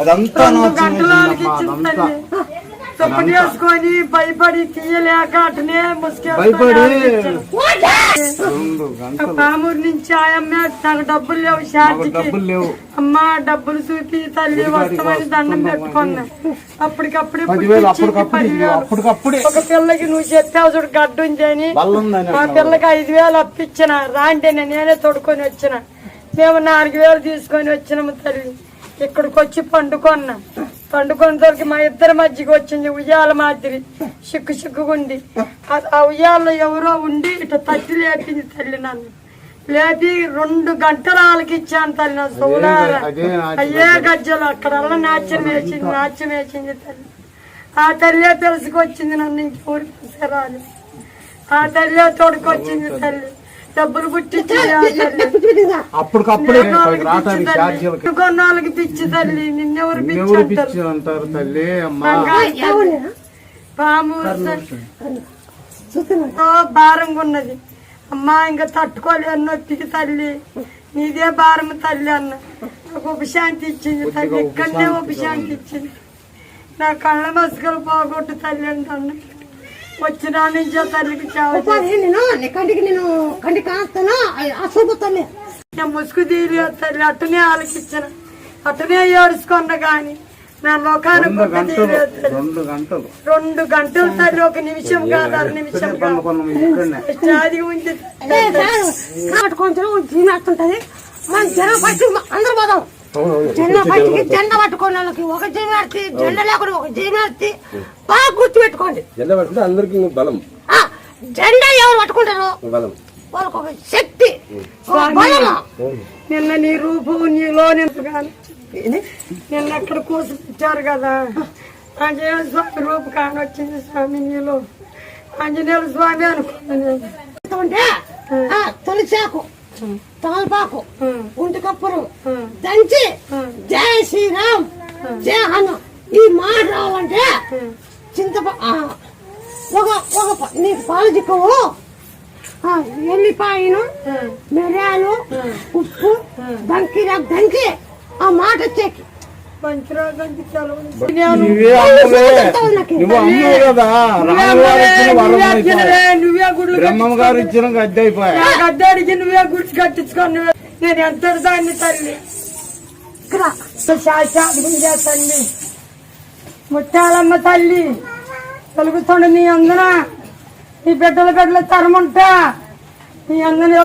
అదంతా రెండు నా గంటల చిన్న వాళ్ళకి అమ్మా, ఇచ్చిన అదంతా. తల్లి తప్పుడు వేసుకొని భయపడి తీయలేక అటనే ముసుకేసుకొని పామూరు నుంచి ఆయమ్మ నాకు డబ్బులు లేవు. అమ్మా డబ్బులు చూపి తల్లి వస్తామని దండం పెట్టుకున్నా. అప్పటికప్పుడు ఒక పిల్లకి నువ్వు చెప్పావు చూడు గడ్డు ఉంది అని బల్ల ఉందని మా. పిల్లకి ఐదు వేలు అప్పించిన రాంటే నేనే తొడుకొని వచ్చిన. మేము నాలుగు వేలు తీసుకొని వచ్చినాము తల్లి. ఇక్కడికి వచ్చి పండుకున్నాం. పండుకొని తోలికి మా ఇద్దరి మధ్యకి వచ్చింది ఉయ్యాల మాదిరి. సిక్కు సిక్కుగుంది ఆ- ఉయ్యాలలో ఎవరో ఉండి ఇట్లా తట్టి లేపింది తల్లి నన్ను. లేపి రెండు గంటల వాళ్ళకి ఇచ్చాను తల్లి నా సోలారా. నాట్యం. అయ్యే గజ్జలు అక్కడ నాట్యం వేసింది నాట్యం వేసింది తల్లి. ఆ తల్లే తెలుసుకొచ్చింది నన్ను ఇంకెవరు తీసుకురాలి ఆ తల్లే తోడుకొచ్చింది తల్లి? డబ్బులు తల్లి అప్పటికప్పుడే పైకి రావటానికి ఛార్జీలకి. కొన్న వాళ్ళకి పిచ్చి తల్లి. నిన్నెవరు పిచ్చి ఎవరు అంటారు? తల్లి అమ్మా? పాము ఎంతో భారంగా ఉన్నది. అమ్మా ఇంకా తట్టుకోలేను నొప్పికి తల్లి. నీదే భారం తల్లి అన్న. నాకు ఉపశాంతి ఇచ్చింది తల్లి. ఇక్కడనే ఉపశాంతి ఇచ్చింది. నా కళ్ళ మసుకలు పోగొట్టు తల్లి అంటాను. వచ్చిన నుంచి తల్లికి నేను నీ కంటికి నేను కంటికి కాస్తాను? అసూపుతాను నేను ముసుగు తీయలేదు తల్లి అట్టునే ఆలకిచ్చిన అట్టునే ఏడుచుకున్నా గాని. నా లోకానికి రెండు గంటలు. రెండు గంటలు. తల్లి ఒక నిమిషం కాదు అర నిమిషం ఉంది కాబట్టి కొంచెం జీమేస్తుంటది మన జనం అందరూ పోదాం. జెండా పట్టికి జెండా పట్టుకోని వాళ్ళకి ఒక జీమేర్తి జెండా లేకుండా ఒక జీమేర్తి బాగా గుర్తు పెట్టుకోండి జెండా పట్టుకుంటే అందరికి బలం. ఆ, జెండా ఎవరు పట్టుకుంటారో? బలం. వాళ్ళకి ఒక శక్తి నిన్న నీ రూపం నీలో నింపుగాను నిన్న అక్కడ కూర్చుంటారు కదా? ఆంజనేయ స్వామి రూపు కానొచ్చింది స్వామి నీలో. ఆంజనేయ స్వామి అనుకున్నాను నేను. ఉంటే తులసాకు తమలపాకు ఉం. గుంటి కప్పురు. దంచి. ఉం. జై శ్రీరామ్. జై హను ఈ మాట రావాలంటే చింతప ఒక ఒక నీకు పాలు చిక్కవు. ఆ, ఎల్లిపాయను. మిరియాలు ఉప్పు దంకి దంకి. ఆ మాట సెలవు నువ్వే అమ్మవే కదా. ఇచ్చిన బ్రహ్మం గారు గద్దె అయిపోయా నువ్వే కట్టించుకొని నేను ఎంత దాన్ని తల్లి? తల్లి. ముత్యాలమ్మ తల్లి. తొలుగుతుండ నీ అందన నీ బిడ్డల బిడ్డల తరముంటా నీ అందరి